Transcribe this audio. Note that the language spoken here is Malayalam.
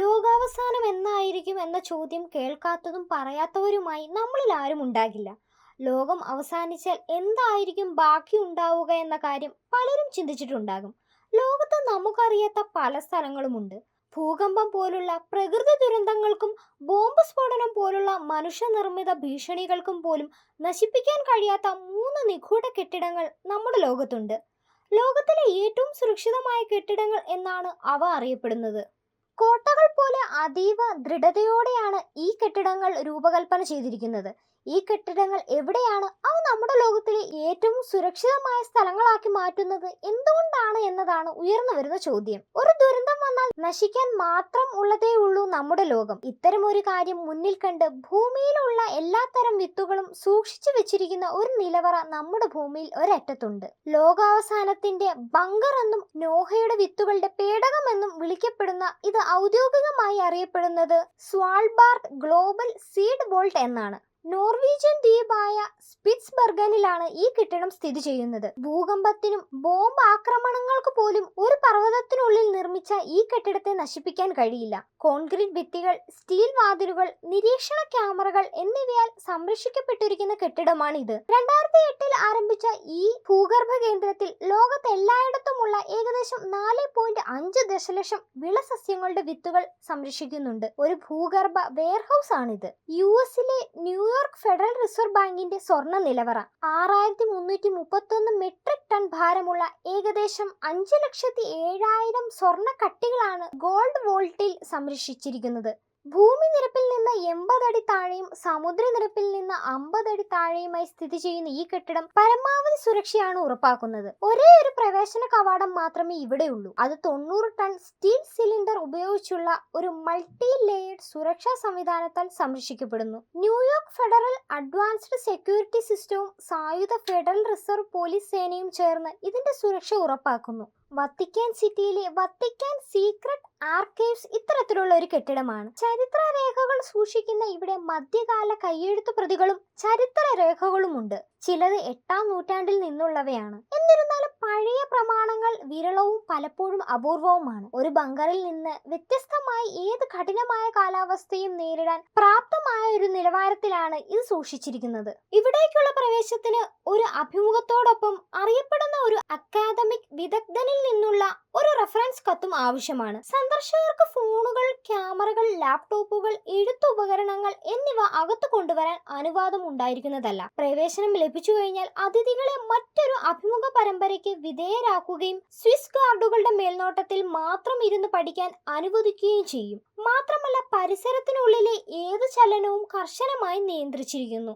ലോകാവസാനം എന്നായിരിക്കും എന്ന ചോദ്യം കേൾക്കാത്തതും പറയാത്തവരുമായി നമ്മളിൽ ആരും ഉണ്ടാകില്ല. ലോകം അവസാനിച്ചാൽ എന്തായിരിക്കും ബാക്കി ഉണ്ടാവുക എന്ന കാര്യം പലരും ചിന്തിച്ചിട്ടുണ്ടാകും. ലോകത്ത് നമുക്കറിയാത്ത പല സ്ഥലങ്ങളുമുണ്ട് ഭൂകമ്പം പോലുള്ള പ്രകൃതി ദുരന്തങ്ങൾക്കും ബോംബ് സ്ഫോടനം പോലുള്ള മനുഷ്യനിർമ്മിത ഭീഷണികൾക്കും പോലും നശിപ്പിക്കാൻ കഴിയാത്ത മൂന്ന് നിഗൂഢ കെട്ടിടങ്ങൾ നമ്മുടെ ലോകത്തുണ്ട്. ലോകത്തിലെ ഏറ്റവും സുരക്ഷിതമായ കെട്ടിടങ്ങൾ എന്നാണ് അവ അറിയപ്പെടുന്നത്. കോട്ടകൾ പോലെ അതീവ ദൃഢതയോടെയാണ് ഈ കെട്ടിടങ്ങൾ രൂപകൽപ്പന ചെയ്തിരിക്കുന്നത്. ഈ കെട്ടിടങ്ങൾ എവിടെയാണ്? അവ നമ്മുടെ ലോകത്തിലെ ഏറ്റവും സുരക്ഷിതമായ സ്ഥലങ്ങളാക്കി മാറ്റുന്നത് എന്തുകൊണ്ടാണ് എന്നതാണ് ഉയർന്നു വരുന്ന ചോദ്യം. ഒരു ദുരന്തം വന്നാൽ നശിക്കാൻ മാത്രം ഉള്ളതേ ഉള്ളൂ നമ്മുടെ ലോകം. ഇത്തരം ഒരു കാര്യം മുന്നിൽ കണ്ട് ഭൂമിയിലുള്ള എല്ലാത്തരം വിത്തുകളും സൂക്ഷിച്ചു വെച്ചിരിക്കുന്ന ഒരു നിലവറ നമ്മുടെ ഭൂമിയിൽ ഒരറ്റത്തുണ്ട്. ലോകാവസാനത്തിന്റെ ബങ്കർ എന്നും നോഹയുടെ വിത്തുകളുടെ പേടകമെന്നും വിളിക്കപ്പെടുന്ന ഇത് ഔദ്യോഗികമായി അറിയപ്പെടുന്നത് സ്വാൾബാർഡ് ഗ്ലോബൽ സീഡ് ബോൾട്ട് എന്നാണ്. നോർവീജിയൻ ദ്വീപായ സ്പിറ്റ്സ്ബർഗനിലാണ് ഈ കെട്ടിടം സ്ഥിതി ചെയ്യുന്നത്. ഭൂകമ്പത്തിനും ബോംബ് ആക്രമണങ്ങൾക്ക് പോലും ഒരു പർവതത്തിനുള്ളിൽ നിർമ്മിച്ച ഈ കെട്ടിടത്തെ നശിപ്പിക്കാൻ കഴിയില്ല. കോൺക്രീറ്റ് ഭിത്തികൾ സ്റ്റീൽ വാതിലുകൾ നിരീക്ഷണ ക്യാമറകൾ എന്നിവയാൽ സംരക്ഷിക്കപ്പെട്ടിരിക്കുന്ന കെട്ടിടമാണിത്. രണ്ടായിരത്തി എട്ടിൽ ആരംഭിച്ച ഈ ഭൂഗർഭ കേന്ദ്രത്തിൽ ലോകത്ത് എല്ലായിടത്തുമുള്ള ഏകദേശം നാല് പോയിന്റ് അഞ്ച് ദശലക്ഷം വിളസസ്യങ്ങളുടെ വിത്തുകൾ സംരക്ഷിക്കുന്നുണ്ട്. ഒരു ഭൂഗർഭ വെയർഹൌസ് ആണിത്. യു എസിലെ ന്യൂയോർക്ക് ഫെഡറൽ റിസർവ് ബാങ്കിന്റെ സ്വർണ നിലവറ. ആറായിരത്തി മുന്നൂറ്റി മുപ്പത്തൊന്ന് മെട്രിക് ടൺ ഭാരമുള്ള ഏകദേശം അഞ്ച് ലക്ഷത്തി ഏഴായിരം സ്വർണ കട്ടികളാണ് ഗോൾഡ് വോൾട്ടിൽ സംരക്ഷിച്ചിരിക്കുന്നത്. ഭൂമി നിരപ്പിൽ നിന്ന് എൺപത് അടി താഴെയും സമുദ്രനിരപ്പിൽ നിന്ന് അമ്പത് അടി താഴെയുമായി സ്ഥിതി ചെയ്യുന്ന ഈ കെട്ടിടം പരമാവധി സുരക്ഷയാണ് ഉറപ്പാക്കുന്നത്. ഒരേ ഒരു പ്രവേശന കവാടം മാത്രമേ ഇവിടെയുള്ളൂ അത് തൊണ്ണൂറ് ടൺ സ്റ്റീൽ സിലിണ്ടർ ഉപയോഗിച്ചുള്ള ഒരു മൾട്ടി ലേയേഡ് സുരക്ഷാ സംവിധാനത്താൽ സംരക്ഷിക്കപ്പെടുന്നു. ന്യൂയോർക്ക് ഫെഡറൽ അഡ്വാൻസ്ഡ് സെക്യൂരിറ്റി സിസ്റ്റവും സായുധ ഫെഡറൽ റിസർവ് പോലീസ് സേനയും ചേർന്ന് ഇതിന്റെ സുരക്ഷ ഉറപ്പാക്കുന്നു. വത്തിക്കാൻ സിറ്റിയിലെ വത്തിക്കാൻ സീക്രട്ട് ആർക്കൈവ്സ് ഇത്തരത്തിലുള്ള ഒരു കെട്ടിടമാണ്. ചരിത്ര രേഖകൾ സൂക്ഷിക്കുന്ന ഇവിടെ മധ്യകാല കയ്യെഴുത്ത് പ്രതികളും ചരിത്ര രേഖകളുമുണ്ട്. ചിലത് എട്ടാം നൂറ്റാണ്ടിൽ നിന്നുള്ളവയാണ്. എന്നിരുന്നാലും പഴയ പ്രമാണങ്ങൾ വിരളവും പലപ്പോഴും അപൂർവവുമാണ്. ഒരു ബങ്കറിൽ നിന്ന് വ്യത്യസ്തമായി ഏത് കഠിനമായ കാലാവസ്ഥയും നേരിടാൻ പ്രാപ്തമായ ഒരു നിലവാരത്തിലാണ് ഇത് സൂക്ഷിച്ചിരിക്കുന്നത്. ഇവിടേക്കുള്ള പ്രവേശത്തിന് ഒരു അഭിമുഖത്തോടൊപ്പം അറിയപ്പെടുന്ന വിദഗ്ധനിൽ നിന്നുള്ള ഒരു റെഫറൻസ് കത്തും ആവശ്യമാണ്. സന്ദർശകർക്ക് ഫോണുകൾ ക്യാമറകൾ ലാപ്ടോപ്പുകൾ എഴുത്തുപകരണങ്ങൾ എന്നിവ അകത്തു കൊണ്ടുവരാൻ അനുവാദം ഉണ്ടായിരിക്കുന്നതല്ല. പ്രവേശനം ലഭിച്ചു കഴിഞ്ഞാൽ അതിഥികളെ മറ്റൊരു അഭിമുഖ പരമ്പരയ്ക്ക് വിധേയരാക്കുകയും സ്വിസ് ഗാർഡുകളുടെ മേൽനോട്ടത്തിൽ മാത്രം ഇരുന്ന് പഠിക്കാൻ അനുവദിക്കുകയും ചെയ്യും. മാത്രമല്ല പരിസരത്തിനുള്ളിലെ ഏത് ചലനവും കർശനമായി നിയന്ത്രിച്ചിരിക്കുന്നു.